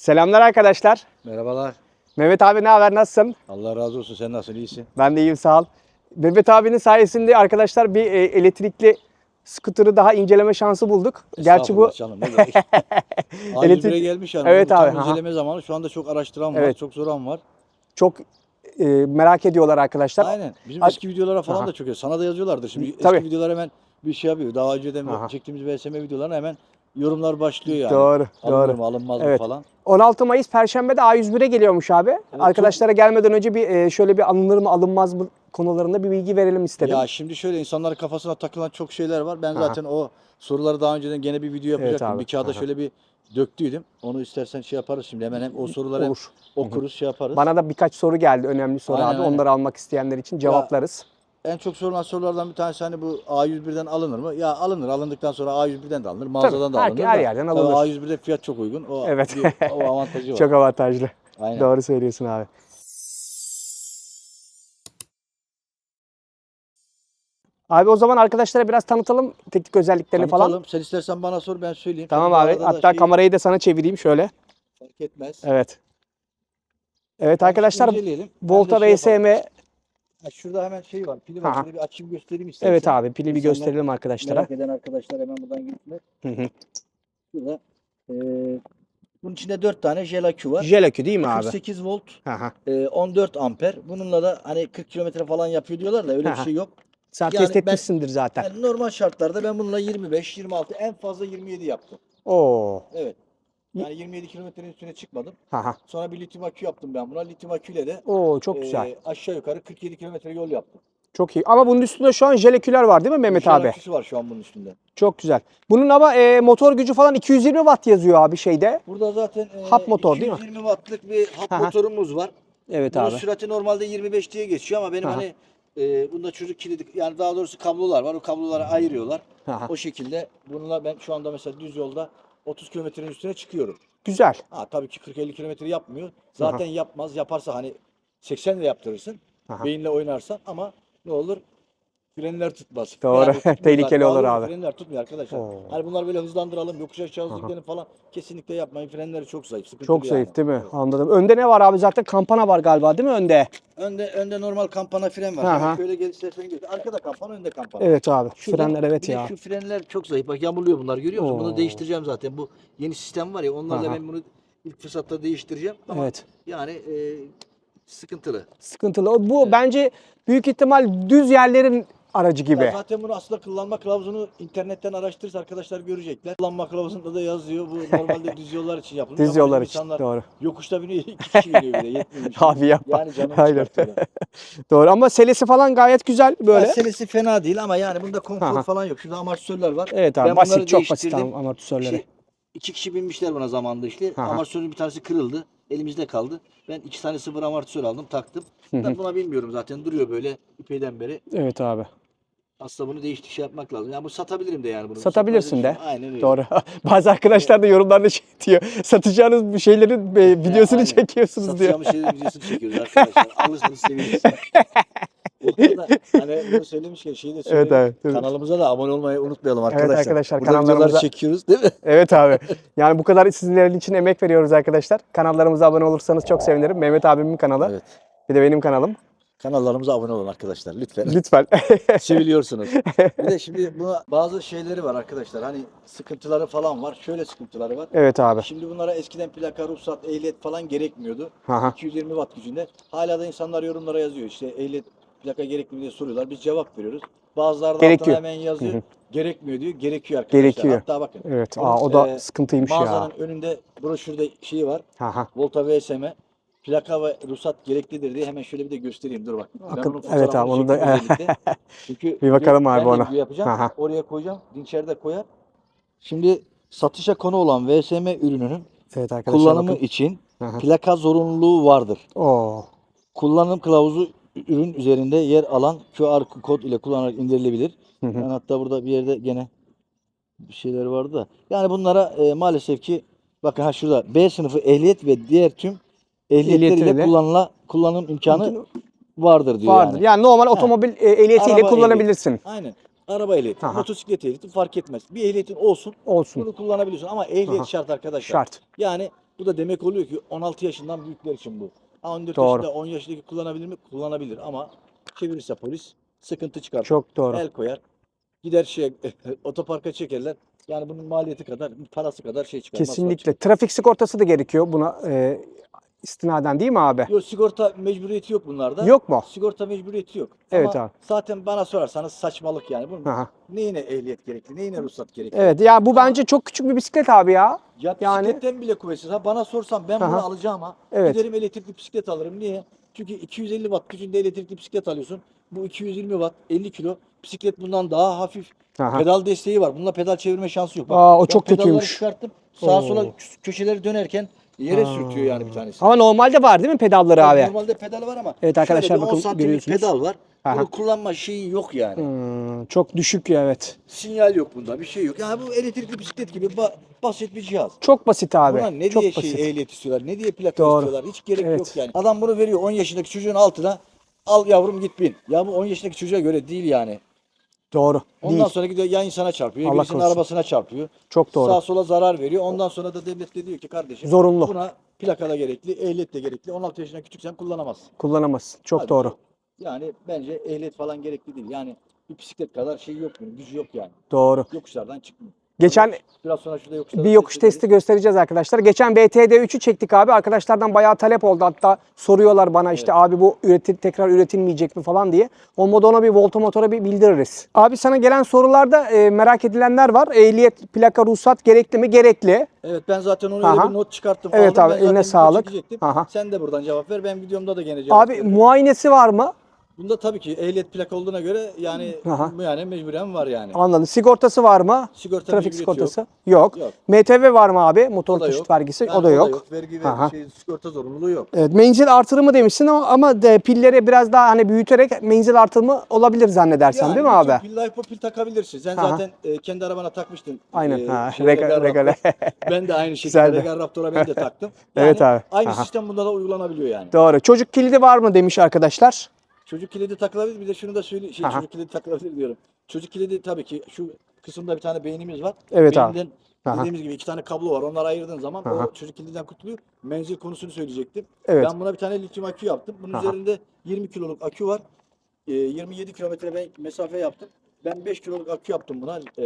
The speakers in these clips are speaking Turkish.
Selamlar arkadaşlar. Merhabalar. Mehmet abi ne haber nasılsın? Allah razı olsun. Sen nasılsın? İyisin. Ben de iyiyim sağ ol. Mehmet abinin sayesinde arkadaşlar bir e, elektrikli scooter'ı daha inceleme şansı bulduk. Gerçi bu Canım, ne demek? A101'e Elektrik- gelmiş yani. Evet tam abi, aha. inceleme zamanı. Şu anda çok araştıran var. Evet. Çok soran var. çok e, merak ediyorlar arkadaşlar. Aynen. Bizim A- eski videolara falan Aha. da çok. Sana da yazıyorlardır. Şimdi Tabii. eski videolar hemen bir şey yapıyor. Daha önceden Aha. çektiğimiz VSM videolarına hemen yorumlar başlıyor yani. Doğru, Alınır doğru. mı alınmaz Evet. mı falan. 16 Mayıs Perşembe'de A101'e geliyormuş abi. Arkadaşlara gelmeden önce bir e, şöyle bir alınır mı alınmaz mı konularında bir bilgi verelim istedim. Ya şimdi şöyle insanların kafasına takılan çok şeyler var. Ben Aha. zaten o soruları daha önceden gene bir video yapacaktım. abi, Bir kağıda aha. şöyle bir döktüydüm. Onu istersen şey yaparız şimdi. Hemen hem o soruları hem Olur. okuruz şey yaparız. Bana da birkaç soru geldi. Önemli soru Aynen, abi. aynen. Onları almak isteyenler için cevaplarız. En çok sorulan sorulardan bir tanesi hani bu A101'den alınır mı? Ya alınır. Alındıktan sonra A101'den de alınır. Mağazadan da her- alınır. her da. yerden Tabii alınır. A101'de fiyat çok uygun. O, Evet. bir- o avantajı var. Çok avantajlı. Aynen. Doğru söylüyorsun abi. Abi o zaman arkadaşlara biraz tanıtalım teknik özelliklerini falan. Tanıtalım. Sen istersen bana sor ben söyleyeyim. Tamam bu abi. arada da Hatta şey kamerayı da sana çevireyim şöyle. Fark etmez. Evet. Evet arkadaşlar inceleyelim. Ben de Volta şey. VSM Ha, şurada hemen şey var. Pili var. Aha. Şöyle bir açayım göstereyim istersen. evet abi pili bir İnsanlar gösterelim arkadaşlara. Merak eden arkadaşlar hemen buradan gitsinler. Hı hı. Şurada. eee bunun içinde 4 tane jel akü var. Jelakü değil mi abi? 48 volt, Aha. eee, 14 amper. Bununla da hani 40 kilometre falan yapıyor diyorlar da öyle bir Aha. şey yok. Sen Yani test ben- etmişsindir zaten. Yani normal şartlarda ben bununla 25, 26, en fazla 27 yaptım. Oo. Evet. Yani 27 kilometrenin üstüne çıkmadım. Aha. Sonra bir lityum akü yaptım ben buna. Lityum aküyle de Oo çok eee, güzel. aşağı yukarı 47 kilometre yol yaptım. Çok iyi. Ama bunun üstünde şu an jeleküler var değil mi Mehmet abi? aküsü var şu an bunun üstünde. Çok güzel. Bunun ama e, motor gücü falan 220 watt yazıyor abi şeyde. Burada zaten eee, Hap motor değil mi? 220 wattlık bir hap Aha. motorumuz var. Evet Bunun abi. sürati normalde 25 diye geçiyor ama benim Aha. hani e, bunda çocuk kilidi yani daha doğrusu kablolar var. O kabloları ayırıyorlar. Aha. O şekilde bununla ben şu anda mesela düz yolda 30 kilometrenin üstüne çıkıyorum. Güzel. Ha tabii ki 40-50 kilometre yapmıyor. Zaten yapmaz. Yaparsa hani 80 ile yaptırırsın. Aha. Beyinle oynarsan ama ne olur? Frenler tutmaz. Doğru. tutmuyor Tehlikeli olur abi. Frenler tutmuyor arkadaşlar. Oo. Hani bunlar böyle hızlandıralım, yokuş aşağı hızlı gidelim falan kesinlikle yapmayın. Frenleri çok zayıf. sıkıntılı Çok yani. zayıf değil mi? Anladım. Önde ne var abi? Zaten kampana var galiba değil mi önde? Önde önde normal kampana fren var. Aha. Hemen şöyle gel istersen gel. Arkada kampana, önde kampana. Evet abi. Şurada Frenler evet bir de ya. Şu frenler çok zayıf. Bak yamuluyor bunlar görüyor musun? Oo. Bunu değiştireceğim zaten. Bu yeni sistem var ya onlarla Aha. ben bunu ilk fırsatta değiştireceğim. Ama Evet. yani e, sıkıntılı. Sıkıntılı. O- Bu bence büyük ihtimal düz yerlerin aracı gibi. Ya zaten bunu aslında kullanma kılavuzunu internetten araştırırsa arkadaşlar görecekler. Kullanma kılavuzunda da yazıyor. Bu normalde düz yollar için yapılmış. Düz yollar için. insanlar Doğru. Yokuşta biniyor, iki kişi biniyor bile yetmiyor. Abi yapma. Yani canım. Doğru ama selesi falan gayet güzel böyle. Ya Selesi fena değil ama yani bunda konfor Aha. falan yok. Şurada amortisörler var. Evet abi Ben basit çok basit değiştirdim. am- amortisörleri. İki, iki kişi binmişler buna zamanında işte. Aha. Amortisörün bir tanesi kırıldı. Elimizde kaldı. Ben iki tane sıfır amortisör aldım taktım. Ben buna bilmiyorum zaten duruyor böyle ipeyden beri. Evet abi. Aslında bunu değişik şey yapmak lazım. Yani bu satabilirim de yani bunu. Satabilirsin de. Aynen öyle. Doğru. Bazı arkadaşlar da yorumlarda şey diyor. Satacağınız bir şeylerin e, videosunu aynen. çekiyorsunuz diyor. Satacağımız şeylerin videosunu çekiyoruz arkadaşlar. Alırsanız seviniriz. Arada hani bunu söylemişken şeyi de söyleyeyim. Evet abi. Kanalımıza da abone olmayı unutmayalım arkadaşlar. arkadaşlar, Burada kanallarımıza- çekiyoruz değil mi? Evet abi. Yani bu kadar sizlerin için emek veriyoruz arkadaşlar. Kanallarımıza abone olursanız çok sevinirim. Mehmet abimin kanalı. Evet. Bir de benim kanalım. Kanallarımıza abone olun arkadaşlar lütfen. Lütfen. Seviliyorsunuz. Bir de şimdi buna bazı şeyleri var arkadaşlar. Hani sıkıntıları falan var. Şöyle sıkıntıları var. evet abi. Şimdi bunlara eskiden plaka, ruhsat, ehliyet falan gerekmiyordu. Aha. 220 watt gücünde. Hala da insanlar yorumlara yazıyor. İşte ehliyet, plaka gerekli mi diye soruyorlar. Biz cevap veriyoruz. Bazıları da Gerekiyor. altına hemen yazıyor. Gerekmiyor diyor. Gerekiyor arkadaşlar. Gerekiyor. Hatta bakın. Evet. Aa, o da e, sıkıntıymış ya. Mağazanın önünde broşürde şeyi var. Aha. Volta VSM. Plaka ve ruhsat gereklidir diye hemen şöyle bir de göstereyim. Dur bak. Akın- evet abi, onu da-. Çünkü Bir bakalım abi ona. yapacağım. Aha. Oraya koyacağım. Dinçer de koyar. Şimdi satışa konu olan VSM ürününün Evet arkadaşlar kullanımı bakın. için Aha. plaka zorunluluğu vardır. Oo. Kullanım kılavuzu ürün üzerinde yer alan QR kod ile kullanarak indirilebilir. Hı hı. Yani hatta burada bir yerde gene bir şeyler vardı da. Yani bunlara e, maalesef ki bakın ha şurada B sınıfı ehliyet ve diğer tüm Ehliyetleriyle kullanıla kullanım imkanı vardır diyor Vardır. yani. Yani, normal otomobil e, ehliyetiyle Araba kullanabilirsin. Aynen. Araba ehliyeti, Aha. motosiklet ehliyeti fark etmez. Bir ehliyetin olsun. Olsun. Bunu kullanabiliyorsun ama ehliyet Aha. şart arkadaşlar. Şart. Yani Bu da demek oluyor ki 16 yaşından büyükler için bu. Ha, 14 Doğru. yaşında 10 yaşındaki kullanabilir mi? Kullanabilir ama çevirirse polis sıkıntı çıkar. Çok doğru. El koyar. Gider şey otoparka çekerler. Yani bunun maliyeti kadar, parası kadar şey çıkar. masraf Kesinlikle. Trafik sigortası da gerekiyor buna e, istinaden değil mi abi? Yok sigorta mecburiyeti yok bunlarda. Yok mu? Sigorta mecburiyeti yok. Evet Ama abi. zaten bana sorarsanız saçmalık yani. Bunun Aha. neyine ehliyet gerekli, neyine ruhsat gerekli? Evet ya bu bence çok küçük bir bisiklet abi ya. Ya Yani- bisikletten bile kuvvetsiz. Ha bana sorsan ben bunu Aha. alacağım ha. Evet. Giderim elektrikli bisiklet alırım. Niye? Çünkü 250 watt gücünde elektrikli bisiklet alıyorsun. Bu 220 watt 50 kilo. Bisiklet bundan daha hafif. Aha. Pedal desteği var. Bununla pedal çevirme şansı yok. Aa, o ben çok pedalları kötüymüş. çıkarttım. Sağa Oo. sola köşeleri dönerken yere sürtüyor yani bir tanesi. Ama normalde var değil mi pedalları abi? Normalde pedal var ama Evet arkadaşlar şöyle bir 10 bakın santimlik görüyorsunuz. pedal var. Aha. Bunu kullanma şeyi yok yani. Hmm, çok düşük ya evet. Sinyal yok bunda. Bir şey yok. Yani bu elektrikli bisiklet gibi ba- basit bir cihaz. Çok basit abi. Buna ne çok diye basit. şey ehliyet istiyorlar, ne diye plaka Doğru. istiyorlar. Hiç gerek Evet. yok yani. Adam bunu veriyor 10 yaşındaki çocuğun altına. Al yavrum git bin. Ya bu 10 yaşındaki çocuğa göre değil yani. Doğru. Ondan Değil. sonra gidiyor ya insana çarpıyor, Allah birisinin korusun. arabasına çarpıyor. Çok doğru. Sağa sola zarar veriyor. Ondan sonra da devlet de diyor ki kardeşim Zorunlu. buna plaka da gerekli, ehliyet de gerekli. 16 yaşından küçüksen kullanamazsın. Kullanamazsın. Çok Halbuki doğru. Yani bence ehliyet falan gerekli değil. Yani bir bisiklet kadar şey yok bunun, gücü yok yani. Doğru. Yokuşlardan çıkmıyor. Geçen Biraz sonra şurada yokuşlarda bir yokuş test testi göstereceğiz arkadaşlar. Geçen BTD3'ü çektik abi. Arkadaşlardan bayağı talep oldu. Hatta soruyorlar bana işte abi bu üretil, tekrar üretilmeyecek mi falan diye. Olmadı ona bir Volta motora bir bildiririz. Abi sana gelen sorularda e, merak edilenler var. Ehliyet, plaka, ruhsat gerekli mi? Gerekli. Evet ben zaten onu Aha. bir not çıkarttım. Evet aldım. abi, Ben zaten eline sağlık. çekecektim. Aha. Sen de buradan cevap ver. Ben videomda da gene cevap Abi veririm. muayenesi var mı? Bunda tabii ki ehliyet plak olduğuna göre yani Aha. yani mecburen var yani. Anladım. Sigortası var mı? Sigorta Trafik mecburiyeti sigortası yok. Yok. MTV var mı abi? Motor O da taşıt yok. vergisi Yani o da yok. Vergi ve Aha. şey, sigorta zorunluluğu yok. Evet, menzil artırımı demişsin ama, ama de, pilleri biraz daha hani büyüterek menzil artırımı olabilir zannedersem değil mi abi? Pil lipo pil takabilirsin. Sen Aha. zaten e, kendi arabana takmıştın. Aynen. E, ha, şey, Rega- Regal regale. Raptor. Ben de aynı şekilde Güzeldi. Regal Raptor'a ben de taktım. Evet abi. Aynı Aha. sistem bunda da uygulanabiliyor yani. Doğru. Çocuk kilidi var mı demiş arkadaşlar. Çocuk kilidi takılabilir. Bir de şunu da söyleyeyim. Şey, Aha. çocuk kilidi takılabilir diyorum. Çocuk kilidi tabii ki şu kısımda bir tane beynimiz var. Evet abi. Beyinden Aha. dediğimiz gibi iki tane kablo var. Onları ayırdığın zaman Aha. o çocuk kilidinden kurtuluyor. Menzil konusunu söyleyecektim. Evet. Ben buna bir tane lityum akü yaptım. Bunun Aha. üzerinde 20 kiloluk akü var. Ee, 27 kilometre ben mesafe yaptım. Ben 5 kiloluk akü yaptım buna. e,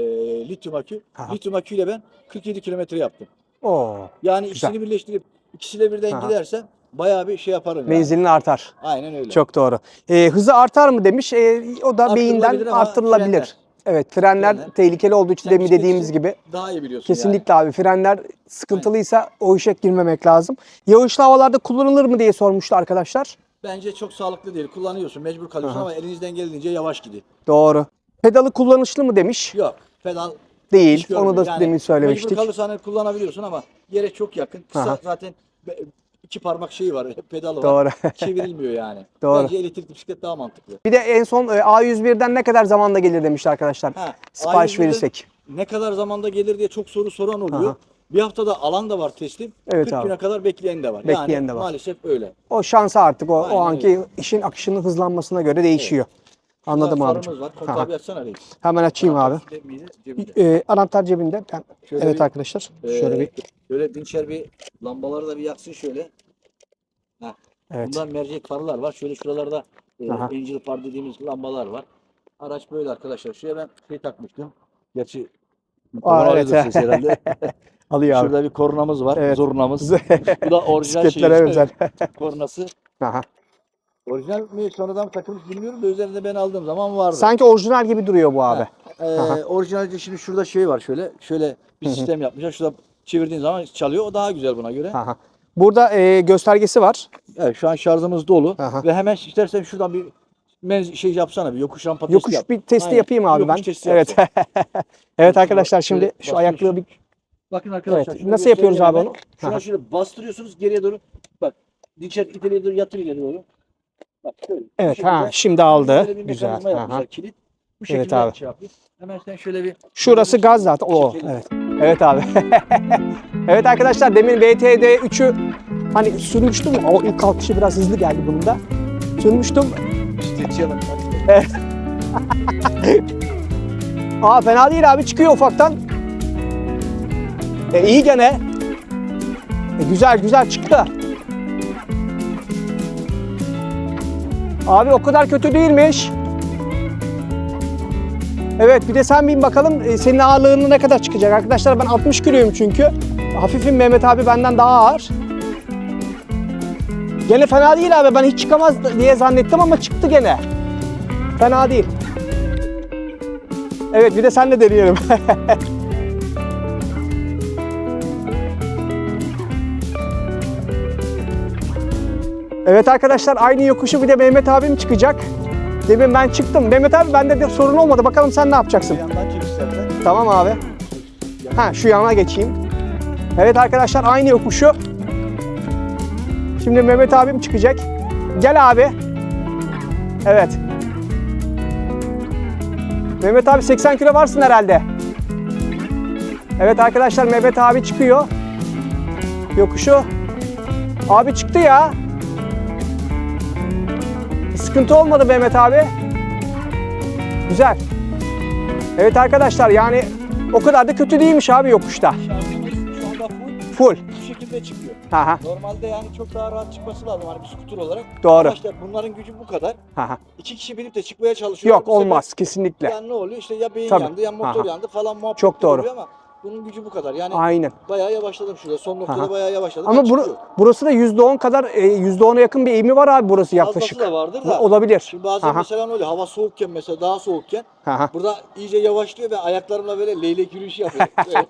lityum akü. Aha. Lityum aküyle ben 47 kilometre yaptım. Oo. Yani Güzel. ikisini birleştirip ikisiyle birden Aha. gidersen bayağı bir şey yaparım yani. Menzilin artar. Aynen öyle. Çok doğru. Ee, hızı artar mı demiş. Ee, o da beyinden Arttırılabilir frenler. Evet frenler, Frenler. tehlikeli olduğu için Sen demin dediğimiz gibi. Daha iyi biliyorsun Kesinlikle abi frenler sıkıntılıysa o işe girmemek lazım. Yağışlı havalarda kullanılır mı diye sormuştu arkadaşlar. yani. Bence çok sağlıklı değil. Kullanıyorsun, mecbur kalıyorsun Aha. ama elinizden geldiğince yavaş gidin. Doğru. Pedalı kullanışlı mı demiş. Yok. Pedal Değil. Onu da Yani demin söylemiştik. Mecbur kalırsan kullanabiliyorsun ama yere çok yakın. Kısa Aha. zaten iki parmak şeyi var, pedalı var. Doğru. Çevrilmiyor yani. Doğru. Bence elektrikli bisiklet daha mantıklı. Bir de en son e, A101'den ne kadar zamanda gelir demişti arkadaşlar. Ha, Sipariş A101'den verirsek. Ne kadar zamanda gelir diye çok soru soran oluyor. Aha. Bir haftada alan da var teslim. Evet 40 abi. güne kadar bekleyen de var. Bekleyen yani de var. maalesef öyle. O şansa artık o, o anki öyle. işin akışının hızlanmasına göre değişiyor. Anladım abicim. var. Aha. Kontağı bir açsana reis. Hemen açayım abi. Anahtar cebinde, cebinde. E, anahtar cebinde. Ben, Şöyle evet bir, arkadaşlar. Şöyle Ee, bir. Böyle dinçer bir lambaları da bir yaksın şöyle. Heh. Evet. Bundan mercek farlar var. Şöyle şuralarda e, Aha. angel far dediğimiz lambalar var. Araç böyle arkadaşlar. Şuraya ben şey takmıştım. Gerçi Aa, evet. herhalde. Alıyor abi. Şurada bir kornamız var. Evet. Zurnamız. Bu da orijinal şey. Bisikletlere özel. Kornası. Aha. Orijinal mi sonradan mı takılmış bilmiyorum da üzerinde ben aldığım zaman vardı. Sanki orijinal gibi duruyor bu abi. Ee, orijinalde şimdi şurada şey var şöyle. Şöyle bir sistem yapmışlar. Şurada çevirdiğin zaman çalıyor. O daha güzel buna göre. Aha. Burada e, göstergesi var. Evet şu an şarjımız dolu. Aha. Ve hemen istersen şuradan bir menz şey yapsana bir yokuş rampa testi Yokuş yap. bir testi Aynen. yapayım abi Yokuş ben. testi Evet. evet arkadaşlar şimdi şu basıyorsun. ayaklığı bir Bakın arkadaşlar. Evet, nasıl yapıyoruz abi hemen. onu? Şuna şöyle bastırıyorsunuz geriye doğru. Bak dinçer ileriye doğru yatır ileri doğru. Bak şöyle. Evet şekilde ha şimdi aldı. bir Güzel. Aha. Kilit. Bu Evet şekilde abi. şey. Hemen sen şöyle bir Şurası gaz zaten. O Çekelim. evet. Evet abi. evet arkadaşlar demin VTD 3'ü hani sürmüştüm. O ilk kalkışı biraz hızlı geldi bunun da. Sürmüştüm. İşte çalın. Aa fena değil abi çıkıyor ufaktan. E, iyi gene. E, güzel güzel çıktı. Abi o kadar kötü değilmiş. Evet bir de sen bin bakalım e, senin ağırlığın ne kadar çıkacak. Arkadaşlar ben 60 kiloyum çünkü. Hafifim Mehmet abi benden daha ağır. Gene fena değil abi ben hiç çıkamaz diye zannettim ama çıktı gene. Fena değil. Evet bir de sen de deneyelim. evet arkadaşlar aynı yokuşu bir de Mehmet abim çıkacak. Demin ben çıktım. Mehmet abi bende de sorun olmadı. Bakalım sen ne yapacaksın? Tamam abi. Ha şu yana geçeyim. Evet arkadaşlar aynı yokuşu. Şimdi Mehmet abim çıkacak. Gel abi. Evet. Mehmet abi 80 kilo varsın herhalde. Evet arkadaşlar Mehmet abi çıkıyor. Yokuşu. Abi çıktı ya. Sıkıntı olmadı Mehmet abi. Güzel. Evet arkadaşlar yani o kadar da kötü değilmiş abi yokuşta. Şarjımız şu anda full. Full. Bu şekilde çıkıyor. Aha, Normalde yani çok daha rahat çıkması lazım hani bir skuter olarak. Doğru. İşte bunların gücü bu kadar. aha. İki kişi binip de çıkmaya çalışıyor. Yok olmaz kesinlikle. Yani ne oluyor işte ya beyin Tabii. yandı ya motor Aha. yandı falan muhabbet Çok doğru. oluyor ama bunun gücü bu kadar. Yani Aynen. bayağı yavaşladım şurada. Son noktada Aha. bayağı yavaşladım. Ama bur- burası da %10 kadar e, %10'a yakın bir eğimi var abi burası yaklaşık. Fazlası da vardır da. Olabilir. Şimdi bazen Aha. mesela öyle hava soğukken mesela daha soğukken Aha. burada iyice yavaşlıyor ve ayaklarımla böyle leylek yürüyüşü yapıyorum.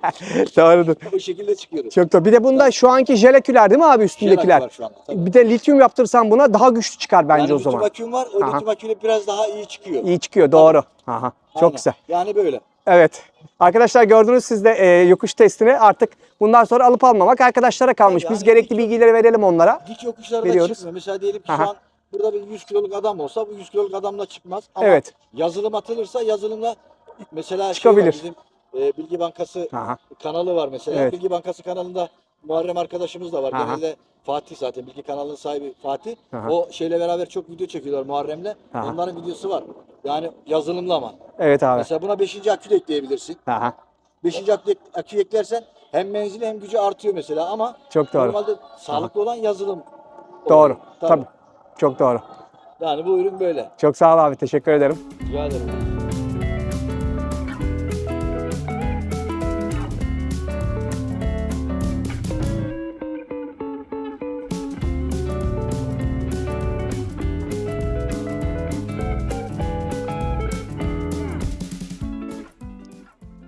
Doğrudur. o şekilde çıkıyorum. Çok da. Bir de bunda şu anki jeleküler değil mi abi üstündekiler? var şu anda. Tabii. Bir de lityum yaptırsan buna daha güçlü çıkar bence yani o zaman. lityum aküm var. O Aha. lityum aküyle biraz daha iyi çıkıyor. İyi çıkıyor doğru. Aha. Çok Aynen. güzel. Yani böyle. Evet. Arkadaşlar gördünüz siz de e, yokuş testini artık bundan sonra alıp almamak arkadaşlara kalmış. Tabii Biz yani gerekli bilgileri verelim onlara. Dik yokuşlarda Veriyoruz. çıkmıyor. Mesela diyelim ki Aha. şu an burada bir 100 kiloluk adam olsa bu 100 kiloluk adamla çıkmaz. Ama Evet. yazılım atılırsa yazılımla mesela Çıkabilir. Şey var, bizim e, Bilgi Bankası Aha. kanalı var mesela. Evet. Bilgi Bankası kanalında Muharrem arkadaşımız da var. Aha. Genelde Fatih zaten Bilgi kanalının sahibi Fatih. Aha. O şeyle beraber çok video çekiyorlar Muharrem'le. Aha. Onların videosu var. Yani yazılımlı ama. Evet abi. Mesela buna 5. akü de ekleyebilirsin. Aha. 5. akü, akü eklersen hem menzili hem gücü artıyor mesela ama Çok doğru. normalde sağlıklı olan yazılım. Doğru. oluyor. Tabii. Çok doğru. Yani bu ürün böyle. Çok sağ ol abi. Teşekkür ederim. Rica ederim.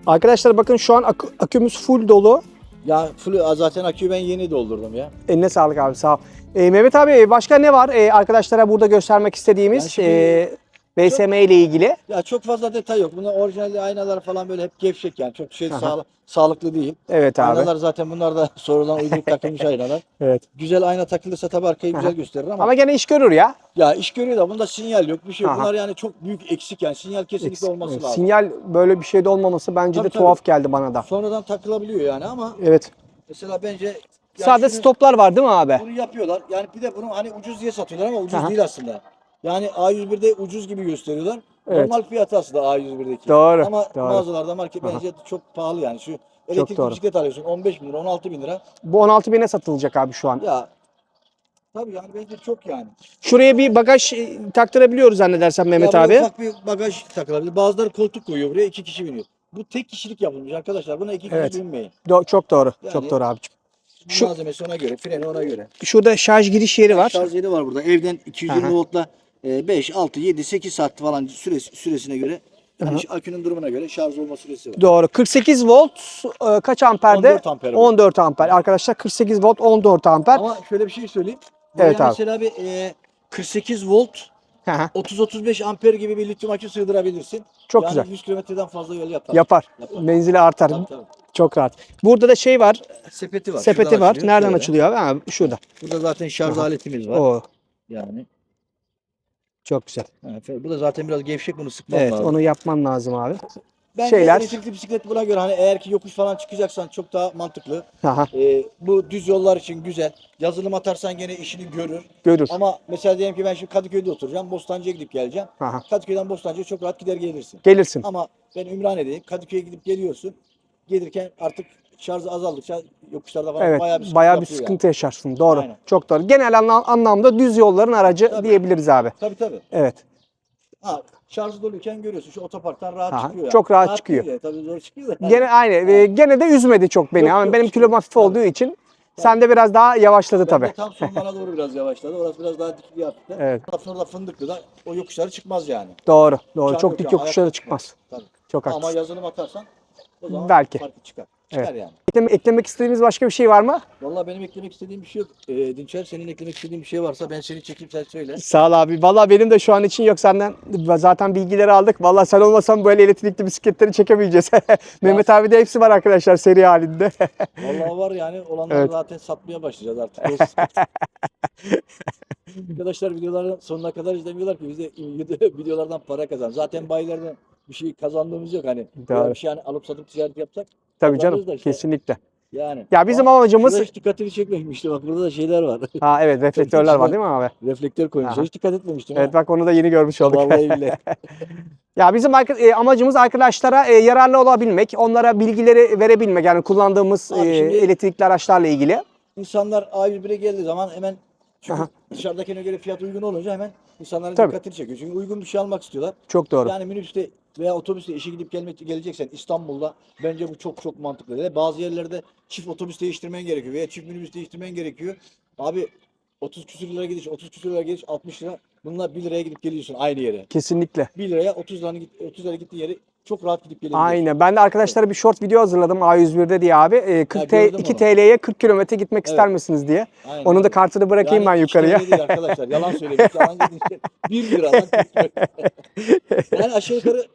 Arkadaşlar bakın şu an akü- akümüz full dolu. Ya full zaten aküyü ben yeni doldurdum ya. Eline sağlık abi sağ ol. Ee, Mehmet abi başka ne var ee, arkadaşlara burada göstermek istediğimiz Ben şimdi- ee, BSM ile ilgili? Ya çok fazla detay yok. Bunlar orijinal aynalar falan böyle hep gevşek yani. Çok şey Aha. sağlı- sağlıklı değil. Evet abi. Aynalar zaten bunlar da sonradan uydurup takılmış aynalar. Evet. Güzel ayna takılırsa tabii arkayı güzel gösterir ama, Ama gene iş görür ya. ya iş görüyor da bunda sinyal yok bir şey. Aha. Bunlar yani çok büyük eksik yani. Sinyal kesinlikle Eksik. olması Evet, lazım. Sinyal böyle bir şeyde olmaması bence Tabii, de tabii. tuhaf geldi bana da. Sonradan takılabiliyor yani ama Evet. mesela bence ya Sadece şunu- stoplar var değil mi abi? Bunu yapıyorlar. Yani bir de bunu hani ucuz diye satıyorlar ama ucuz Aha. değil aslında. Yani A101'de ucuz gibi gösteriyorlar. Evet. Normal fiyatı aslında A101'deki. Doğru, Ama doğru. mağazalarda market bence çok pahalı yani. Şu elektrikli bisiklet alıyorsun 15 bin lira 16 bin lira. Bu 16 bine satılacak abi şu an. Ya tabii yani bence çok yani. Şuraya bir bagaj e, taktırabiliyoruz zannedersem Mehmet ya abi. ufak bir bagaj takılabilir. Bazıları koltuk koyuyor buraya iki kişi biniyor. Bu tek kişilik yapılmış arkadaşlar. Buna iki Evet. kişi binmeyin. Do- çok doğru. Yani- Çok doğru abiciğim. Şu- malzemesi ona göre, freni ona göre. Şurada şarj giriş yeri var. Şarj yeri var burada. Evden 220 Aha. voltla 5, 6, 7, 8 saat falan süresi, süresine göre yani şu akünün durumuna göre şarj olma süresi var. Doğru. 48 volt e, kaç amperde? 14 amper bu. 14 amper. Arkadaşlar 48 volt 14 amper. Ama şöyle bir şey söyleyeyim. Buraya Evet abi. mesela bir e, 48 volt Hı hı. 30-35 amper gibi bir lityum akü sığdırabilirsin. Çok yani güzel. 100 kilometreden fazla yol yapar. Yapar. Yapar. Menzili artar. Tabii, tabii. Çok rahat. Burada da şey var. Sepeti var. sepeti Şuradan var. açılıyor, Nereden şöyle. açılıyor abi? Ha, şurada. Burada zaten şarj aletimiz var. O. Yani. Çok güzel. Evet, bu da zaten biraz gevşek bunu sıkmam Evet, lazım. onu yapman lazım abi. Bence şeyler- elektrikli bisiklet buna göre hani eğer ki yokuş falan çıkacaksan çok daha mantıklı. Aha, Ee, bu düz yollar için güzel. Yazılım atarsan gene işini görür. görür. Ama mesela diyelim ki ben şimdi Kadıköy'de oturacağım. Bostancı'ya gidip geleceğim. Aha. Kadıköy'den Bostancı'ya çok rahat gider gelirsin. Gelirsin. Ama ben Ümraniye'deyim. Kadıköy'e gidip geliyorsun. Gelirken artık şarjı azaldıkça yokuşlarda falan Evet, bayağı bir sıkıntı, bayağı bir sıkıntı yaşarsın. Doğru. Aynen. Çok doğru. Genel anla- anlamda düz yolların aracı Tabii. diyebiliriz abi. Yani. Tabii tabii. Evet. Ha, şarjı doluyken görüyorsun şu otoparktan rahat Aha, çıkıyor. yani. çok rahat çıkıyor. değil de, tabii zor çıkıyor da. Gene aynı. Ee, gene de üzmedi çok beni. Yok, Ama yok, benim kilom hafif Tabii. olduğu için sende biraz daha yavaşladı Ben tabii. de tam sonlara doğru biraz yavaşladı. Orası biraz daha dikli yaptı. Evet. Ondan sonra da fındıklı da o yokuşları çıkmaz yani. Doğru. Doğru. Uçan Çok dik yani, ayakta çıkmaz. Tabii. Çok Ama haklısın. yazılım atarsan o zaman Belki. farkı çıkar. Çıkar Evet. yani. Ekleme- eklemek istediğimiz başka bir şey var mı? Vallahi benim eklemek istediğim bir şey yok. Ee, Dinçer senin eklemek istediğin bir şey varsa ben seni çekeyim sen söyle. Sağ ol abi. Valla benim de şu an için yok senden. Zaten bilgileri aldık. Valla sen olmasan böyle elektrikli bisikletleri çekemeyeceğiz. Mehmet abi de hepsi var arkadaşlar seri halinde. Vallahi var yani olanları Evet. zaten satmaya başlayacağız artık. Arkadaşlar videoların sonuna kadar izlemiyorlar ki biz de videolardan para kazan. Zaten bayilerden bir şey kazandığımız yok hani. Böyle bir şey hani alıp satıp ticaret yapsak Tabii canım. da işte. Kesinlikle. yani. Ya bizim Ama amacımız... hiç dikkatini çekmemişti bak burada da şeyler var. Ha evet reflektörler var değil mi abi? Reflektör koymuşlar. Aha. Hiç dikkat etmemiştim. Evet ha. bak onu da yeni görmüş olduk. Vallahi billahi. Ya bizim e, amacımız arkadaşlara e, yararlı olabilmek, onlara bilgileri verebilmek yani kullandığımız Abi e, şimdi- elektrikli araçlarla ilgili. İnsanlar A101'e geldiği zaman hemen çünkü Aha. dışarıdakine göre fiyat uygun olunca hemen insanların Tabii. dikkatini çekiyor. Çünkü uygun bir şey almak istiyorlar. Çok doğru. Yani minibüste veya otobüste işe gidip gelmek geleceksen İstanbul'da bence bu çok çok mantıklı. Ve bazı yerlerde çift otobüs değiştirmen gerekiyor veya çift minibüs değiştirmen gerekiyor. Abi 30 küsür lira gidiş, 30 küsür lira gidiş, 60 lira. Bununla 1 liraya gidip geliyorsun aynı yere. Kesinlikle. 1 liraya 30 lira 30 lira gittiğin yeri çok rahat gidip gelebiliyorsun. Aynen. Ben de arkadaşlara bir short video hazırladım A101'de diye abi. E, 40 Ha, T- gördüm 2 onu. TL'ye 40 kilometre gitmek ister Evet. misiniz diye. Aynen Onun da kartını bırakayım ben Yani iki yukarıya. Değil arkadaşlar. Yalan dediğin 1 liradan 40 lira. Yani aşağı yukarı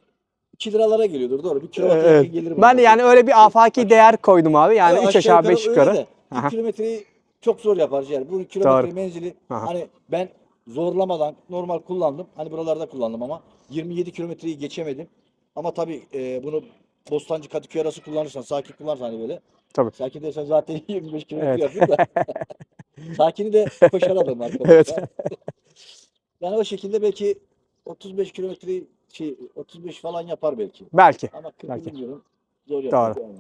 2 liralara geliyordur doğru. 1 kilometre Evet. gelir. Ben de yani öyle bir afaki değer koydum abi. Yani Evet, 3 aşağı 5 öyle yukarı. de Aha. 1 kilometreyi çok zor yapar yani. Bu kilometre Doğru. menzili Aha. hani ben zorlamadan normal kullandım. Hani buralarda kullandım ama 27 kilometreyi geçemedim. Ama tabii e, bunu Bostancı Kadıköy arası kullanırsan, sakin kullanırsan hani böyle. Tabii. Sakin dersen zaten 25 kilometre Evet. yapıyor da. Sakini de koşar alırım arkadaşlar. Evet. Yani o şekilde belki 35 kilometreyi şey 35 falan yapar belki. Belki. Ama 40 Belki. bilmiyorum. Zor yapar. Doğru. yani.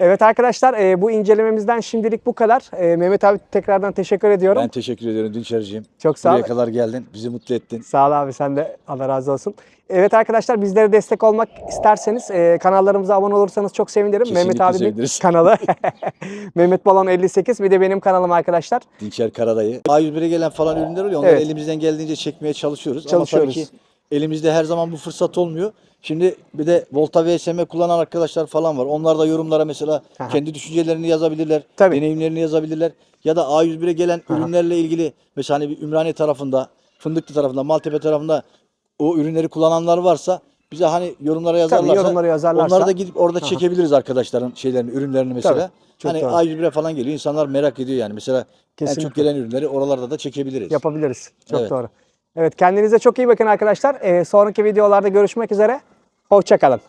Evet arkadaşlar e, bu incelememizden şimdilik bu kadar. E, Mehmet abi tekrardan teşekkür ediyorum. Ben teşekkür ediyorum Dinçerciğim. Çok sağ ol. Buraya kadar geldin. Bizi mutlu ettin. Sağ ol abi sen de Allah razı olsun. Evet arkadaşlar bizlere destek olmak isterseniz e, kanallarımıza abone olursanız çok sevinirim. Kesinlikle Mehmet abinin seviniriz. kanalı Mehmet Balon 58 bir de benim kanalım arkadaşlar. Dinçer Karadayı. A101'e gelen falan ürünler oluyor. Onları Evet. elimizden geldiğince çekmeye çalışıyoruz. Çalışıyoruz. Ama tabii ki elimizde her zaman bu fırsat olmuyor. Şimdi bir de Volta VSM kullanan arkadaşlar falan var. Onlar da yorumlara mesela Aha. kendi düşüncelerini yazabilirler. Tabii. Deneyimlerini yazabilirler. Ya da A101'e gelen Aha. ürünlerle ilgili mesela hani bir Ümraniye tarafında, Fındıklı tarafında, Maltepe tarafında o ürünleri kullananlar varsa bize hani yorumlara yazarlarsa yorumlara yazarlarsa. onları da gidip orada Aha. çekebiliriz arkadaşların şeylerini, ürünlerini mesela. Tabii, çok hani doğru. A101'e falan geliyor. insanlar merak ediyor yani. Mesela en Kesinlikle. çok gelen ürünleri oralarda da çekebiliriz. Yapabiliriz. Çok Evet. doğru. Evet kendinize çok iyi bakın arkadaşlar. E, sonraki videolarda görüşmek üzere. Hoşçakalın.